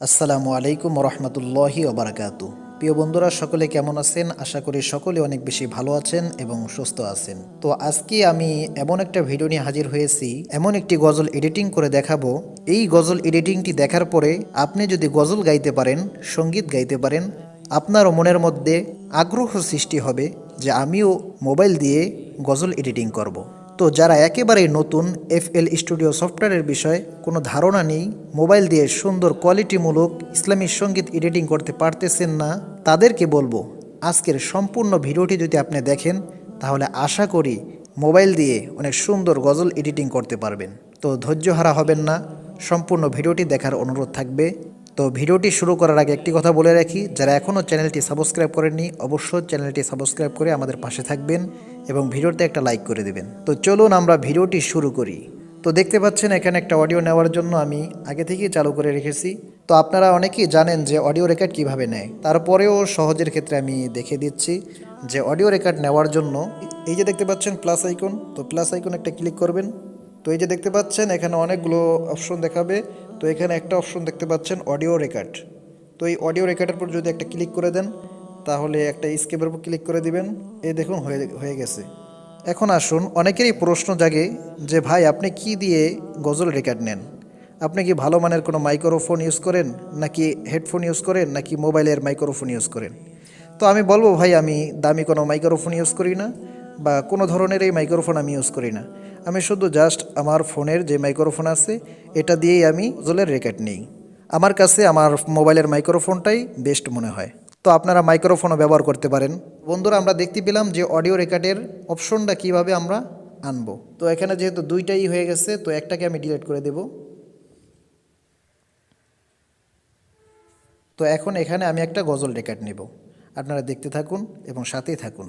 আসসালামু আলাইকুম রহমতুল্লাহি ওবরাকাত। প্রিয় বন্ধুরা, সকলে কেমন আছেন? আশা করি সকলে অনেক বেশি ভালো আছেন এবং সুস্থ আছেন। তো আজকে আমি এমন একটা ভিডিও নিয়ে হাজির হয়েছি, এমন একটি গজল এডিটিং করে দেখাবো। এই গজল এডিটিংটি দেখার পরে আপনি যদি গজল গাইতে পারেন, সংগীত গাইতে পারেন আপনার মনের মধ্যে আগ্রহ সৃষ্টি হবে যে আমিও মোবাইল দিয়ে গজল এডিটিং করব। তো যারা একেবারেই নতুন এফ এল স্টুডিও সফটওয়্যারের বিষয়ে কোনো ধারণা নেই, মোবাইল দিয়ে সুন্দর কোয়ালিটিমূলক ইসলামী সংগীত এডিটিং করতে পারতেছেন না, তাদেরকে বলব আজকের সম্পূর্ণ ভিডিওটি যদি আপনি দেখেন, তাহলে আশা করি মোবাইল দিয়ে অনেক সুন্দর গজল এডিটিং করতে পারবেন। তো ধৈর্য হারা হবেন না, সম্পূর্ণ ভিডিওটি দেখার অনুরোধ থাকবে। তো ভিডিওটি শুরু করার আগে একটি কথা বলে রাখি, যারা এখনও চ্যানেলটি সাবস্ক্রাইব করেননি, অবশ্যই চ্যানেলটি সাবস্ক্রাইব করে আমাদের পাশে থাকবেন এবং ভিডিওতে একটা লাইক করে দেবেন। তো চলুন আমরা ভিডিওটি শুরু করি। তো দেখতে পাচ্ছেন, এখানে একটা অডিও নেওয়ার জন্য আমি আগে থেকেই চালু করে রেখেছি। তো আপনারা অনেকেই জানেন যে অডিও রেকর্ড কীভাবে নেয়। তারপরেও সহজের ক্ষেত্রে আমি দেখে দিচ্ছি যে অডিও রেকর্ড নেওয়ার জন্য এই যে দেখতে পাচ্ছেন প্লাস আইকন, তো প্লাস আইকন একটা ক্লিক করবেন। তো এই যে দেখতে পাচ্ছেন, এখানে অনেকগুলো অপশন দেখাবে। তো এখানে একটা অপশন দেখতে পাচ্ছেন অডিও রেকর্ড তো এই অডিও রেকর্ডের উপর যদি একটা ক্লিক করে দেন, তাহলে একটা স্কেপের উপর ক্লিক করে দিবেন। এই দেখুন হয়ে হয়ে গেছে। এখন আসুন, অনেকেরই প্রশ্ন জাগে যে, ভাই, আপনি কি দিয়ে গজল রেকর্ড নেন? আপনি কি ভালো মানের কোনো মাইক্রোফোন ইউজ করেন? নাকি হেডফোন ইউজ করেন? নাকি মোবাইলের মাইক্রোফোন ইউজ করেন? তো আমি বলব, ভাই, আমি দামি কোনো মাইক্রোফোন ইউজ করি না। বা কোনো ধরনের এই মাইক্রোফোন আমি ইউজ করি না। আমি শুধু জাস্ট আমার ফোনের যে মাইক্রোফোন আছে, এটা দিয়েই আমি গজলের রেকর্ড নিই। আমার কাছে আমার মোবাইলের মাইক্রোফোনটাই বেস্ট মনে হয়। তো আপনারা মাইক্রোফোনও ব্যবহার করতে পারেন। বন্ধুরা, আমরা দেখতে পেলাম যে অডিও রেকর্ডের অপশনটা কীভাবে আমরা আনব। তো এখানে যেহেতু দুইটাই হয়ে গেছে, তো একটাকে আমি ডিলিট করে দেব। তো এখন এখানে আমি একটা গজল রেকর্ড নেব। আপনারা দেখতে থাকুন এবং সাথেই থাকুন।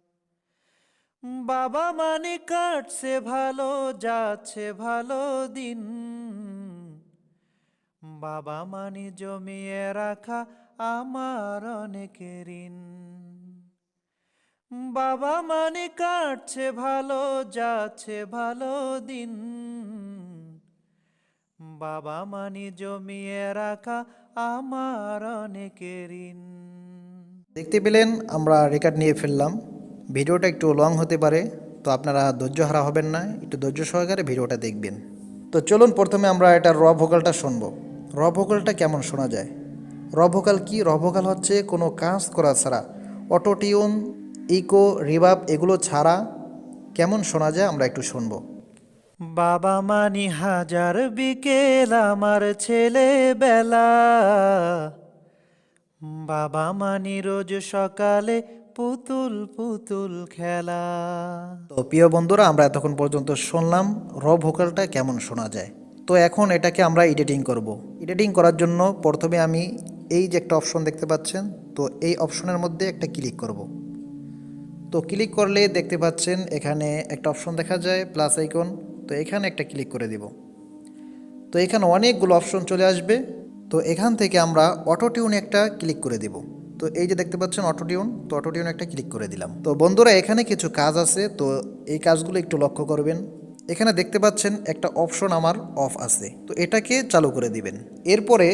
বাবা মানে কাটছে ভালো, যাচ্ছে ভালো দিন। বাবা মানে জমিয়ে রাখা আমার অনেক ঋণ। বাবা মানে কাটছে ভালো, যাচ্ছে ভালো দিন। বাবা মানে জমিয়ে রাখা আমার অনেক ঋণ। দেখতে পেলেন, আমরা রেকর্ড নিয়ে ফেললাম। ভিডিওটা একটু লং হতে পারে, তো আপনারা ধৈর্য হারা হবেন না, একটু ধৈর্য সহকারে ভিডিওটা দেখবেন। তো চলুন প্রথমে আমরা এটা র ভোকালটা শুনব। র ভোকালটা কেমন শোনা যায়? র ভোকাল কি? র ভোকাল হচ্ছে কোনো কাজ করা ছাড়া অটো টিউন ইকো রিভাব এগুলো ছাড়া কেমন শোনা যায় আমরা একটু শুনব। বাবা মানি হাজার বিকেল আমার ছেলেবেলা। বাবা মানি রোজ সকালে পুতুল পুতুল খেলা। তো প্রিয় বন্ধুরা, আমরা এতক্ষণ পর্যন্ত শুনলাম র ভোকালটা কেমন শোনা যায়। তো এখন এটাকে আমরা এডিটিং করব। এডিটিং করার জন্য প্রথমে আমি এই যে একটা অপশন দেখতে পাচ্ছেন, তো এই অপশনের মধ্যে একটা ক্লিক করব। তো ক্লিক করলে দেখতে পাচ্ছেন এখানে একটা অপশন দেখা যায় প্লাস আইকন তো এখানে একটা ক্লিক করে দিব। তো এখানে অনেকগুলো অপশন চলে আসবে। তো এখান থেকে আমরা অটো টিউন একটা ক্লিক করে দেব। তো এই যে দেখতে পাচ্ছেন অটোটিউন, তো অটোটিউন একটা ক্লিক করে দিলাম। তো বন্ধুরা, এখানে কিছু কাজ আছে, তো এই কাজগুলো একটু লক্ষ্য করবেন। এখানে দেখতে পাচ্ছেন একটা অপশন আমার অফ আছে, তো এটাকে চালু করে দিবেন। এরপরে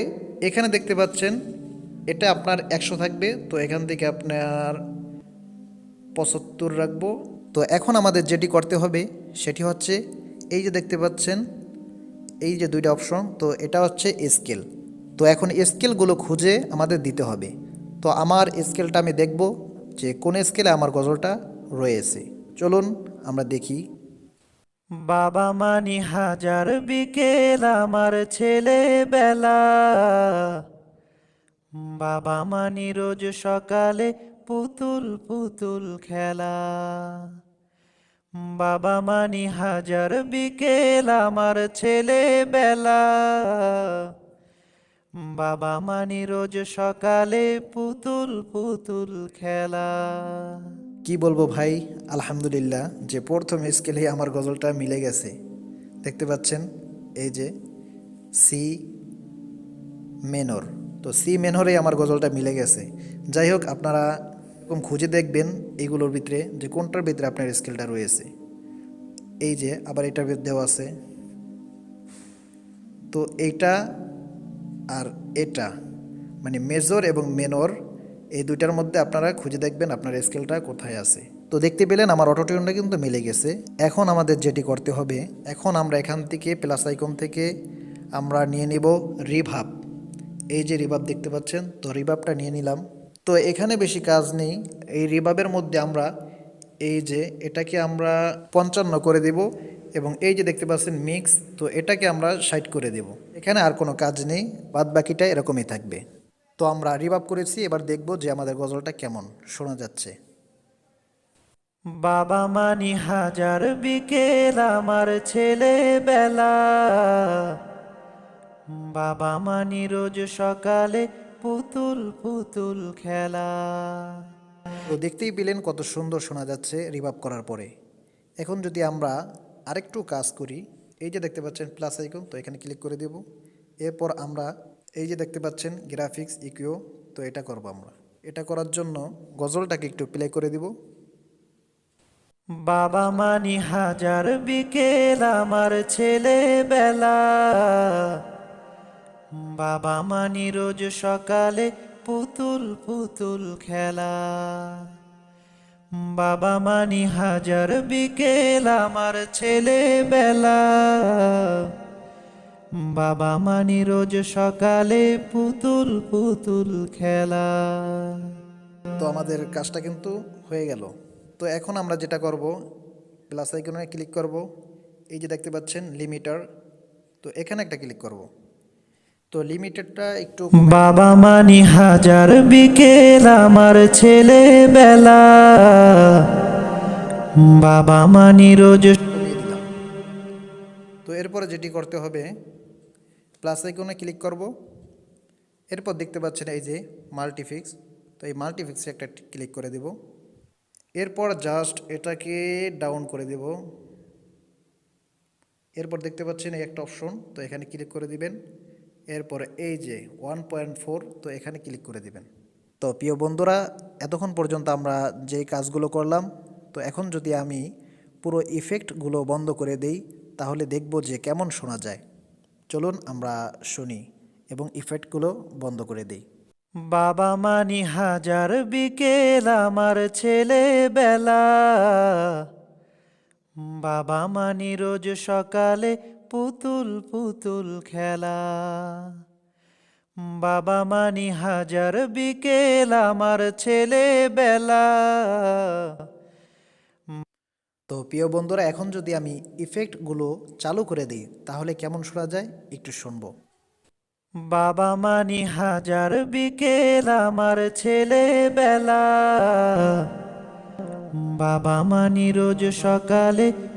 এখানে দেখতে পাচ্ছেন এটা আপনার একশো থাকবে, তো এখান থেকে আপনার পঁচাত্তর রাখব। তো এখন আমাদের যেটি করতে হবে, সেটি হচ্ছে এই যে দেখতে পাচ্ছেন, এই যে দুইটা অপশন, তো এটা হচ্ছে স্কেল। তো এখন স্কেলগুলো খুঁজে আমাদের দিতে হবে। তো আমার স্কেলটা আমি দেখব যে কোন স্কেলে আমার গজলটা রয়েছে। চলুন আমরা দেখি। বাবা মানি হাজার বিকেল আমার ছেলেবেলা। বাবা মানি রোজ সকালে পুতুল পুতুল খেলা। বাবা মানি হাজার বিকেল আমার ছেলেবেলা। বাবা মানি রোজ সকালে পুতুল পুতুল খেলা। কি বলব ভাই? আলহামদুলিল্লাহ, যে প্রথম স্কেলে আমার গজলটা মিলে গেছে। দেখতে পাচ্ছেন, এই যে সি মেনর। তো সি মেনরে আমার গজলটা মিলে গেছে। যাই হোক, আপনারা এরকম খুঁজে দেখবেন এগুলোর ভিতরে যে কোনটার ভিতরে আপনার স্কেলটা রয়েছে। এই যে আবার এটার ভিতরে দেওয়া আছে। তো এইটা আর এটা মানে মেজর এবং মেনর এই দুইটার মধ্যে আপনারা খুঁজে দেখবেন আপনার স্কেলটা কোথায় আছে। তো দেখতে পেলেন আমার অটোটিউনটা কিন্তু মিলে গেছে। এখন আমাদের যেটি করতে হবে, এখন আমরা এখান থেকে প্লাস আইকন থেকে আমরা নিয়ে নিব রিভাব এই যে রিভাব দেখতে পাচ্ছেন, তো রিভাবটা নিয়ে নিলাম। তো এখানে বেশি কাজ নেই, এই রিভাবের মধ্যে আমরা এই যে এটাকে আমরা পঞ্চান্ন করে দেব। এবং এই যে দেখতে পাচ্ছেন মিক্স তো এটাকে আমরা সাইড করে দেব। এখানে আর কোনো কাজ নেই বাদ বাকিটা এরকমই থাকবে। তো আমরা রিভাব করেছি এবার দেখব যে আমাদের গজলটা কেমন শোনা যাচ্ছে। বাবা মানি হাজার বিকেল আমার ছেলেবেলা। বাবা মানি রোজ সকালে পুতুল পুতুল খেলা। তো দেখতেই পেলেন কত সুন্দর শোনা যাচ্ছে রিভাব করার পরে। এখন যদি আমরা আরেকটু কাজ করি। এই যে দেখতে পাচ্ছেন প্লাস আইকন তো এখানে ক্লিক করে দেব। এরপর আমরা এই যে দেখতে পাচ্ছেন গ্রাফিক্স ইকিও তো এটা করব আমরা। এটা করার জন্য গজলটাকে একটু প্লে করে দিব। বাবা মানি হাজার বিকেল আমার ছেলেবেলা। বাবা মানি রোজ সকালে পুতুল পুতুল খেলা। বাবা মানি হাজার বিকেল আমার ছেলেবেলা। বাবা মানি রোজ সকালে পুতুল পুতুল খেলা। তো আমাদের কাজটা কিন্তু হয়ে গেল। তো এখন আমরা যেটা করব প্লাস আইকনে ক্লিক করব। এই যে দেখতে পাচ্ছেন লিমিটার তো এখানে একটা ক্লিক করব। তো লিমিটেডটা একটু বাবা মানি হাজার বিকেল আমার ছেলেবেলা। বাবা মানি রোজ তো এরপরে যেটি করতে হবে প্লাস আইকনে ক্লিক করব। এরপর দেখতে পাচ্ছেন এই যে মাল্টিফিক্স তো এই মাল্টিফিক্সে একটা ক্লিক করে দেব। এরপর জাস্ট এটাকে ডাউন করে দেব। এরপর দেখতে পাচ্ছেন এই একটা অপশন তো এখানে ক্লিক করে দিবেন। এরপরে এই যে ওয়ান পয়েন্ট ফোর তো এখানে ক্লিক করে দিবেন। তো প্রিয় বন্ধুরা, এতক্ষণ পর্যন্ত আমরা যে কাজগুলো করলাম, তো এখন যদি আমি পুরো ইফেক্টগুলো বন্ধ করে দেই, তাহলে দেখব যে কেমন শোনা যায়। চলুন আমরা শুনি এবং ইফেক্টগুলো বন্ধ করে দেই। বাবা মানি হাজার বিকেল আমার ছেলেবেলা। বাবা মানি রোজ সকালে পুতুল পুতুল খেলা। বাবা মানি হাজার বিকেল আমার ছেলেবেলা। তো প্রিয় বন্ধুরা এখন যদি আমি ইফেক্টগুলো চালু করে দিই তাহলে কেমন শোনা যায়? একটু শুনব। বাবা মানি হাজার বিকেল আমার ছেলেবেলা। বাবা মানি রোজ সকালে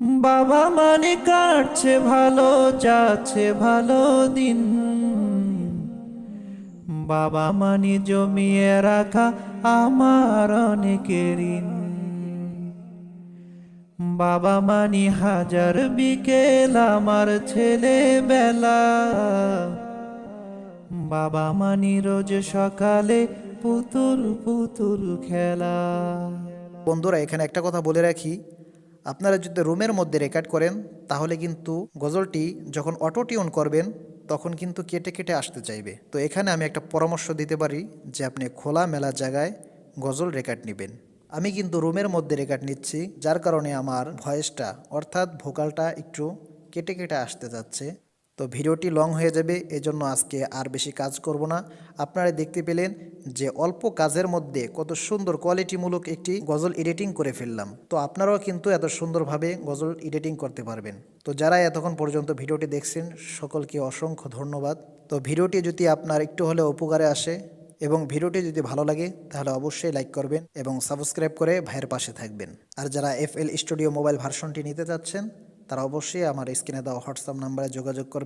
বাবা মানে কাটছে ভালো, যাচ্ছে ভালো দিন। বাবা মানে জমিয়ে রাখা আমার অনেক ঋণ। বাবা মানি হাজার বিকেল আমার ছেলেবেলা। বাবা মানি রোজ সকালে পুতুল পুতুল খেলা। বন্ধুরা, এখানে একটা কথা বলে রাখি। আপনারা যদি রুমের মধ্যে রেকর্ড করেন, তাহলে কিন্তু গজলটি যখন অটো টিউন করবেন, তখন কিন্তু কেটে কেটে আসতে চাইবে। তো এখানে আমি একটা পরামর্শ দিতে পারি যে আপনি খোলা মেলা জায়গায় গজল রেকর্ড নেবেন। আমি কিন্তু রুমের মধ্যে রেকর্ড নিচ্ছি, যার কারণে আমার ভয়েসটা, অর্থাৎ ভোকালটা একটু কেটে কেটে আসতে যাচ্ছে। তো ভিডিওটি লং হয়ে যাবে, এজন্য আজকে আর বেশি কাজ করব না। আপনারা দেখতে পেলেন যে অল্প কাজের মধ্যে কত সুন্দর কোয়ালিটিমূলক একটি গজল এডিটিং করে ফেললাম। তো আপনারাও কিন্তু এত সুন্দরভাবে গজল এডিটিং করতে পারবেন। তো যারা এতক্ষণ পর্যন্ত ভিডিওটি দেখছেন, সকলকে অসংখ্য ধন্যবাদ। তো ভিডিওটি যদি আপনার একটু হলেও উপকারে আসে এবং ভিডিওটি যদি ভালো লাগে, তাহলে অবশ্যই লাইক করবেন এবং সাবস্ক্রাইব করে ভাইয়ের পাশে থাকবেন। আর যারা এফ এল স্টুডিও মোবাইল ভার্সনটি নিতে চাচ্ছেন, তারা অবশ্যই আমার স্ক্রিনে দেওয়া হোয়াটসঅ্যাপ নাম্বারে যোগাযোগ করবে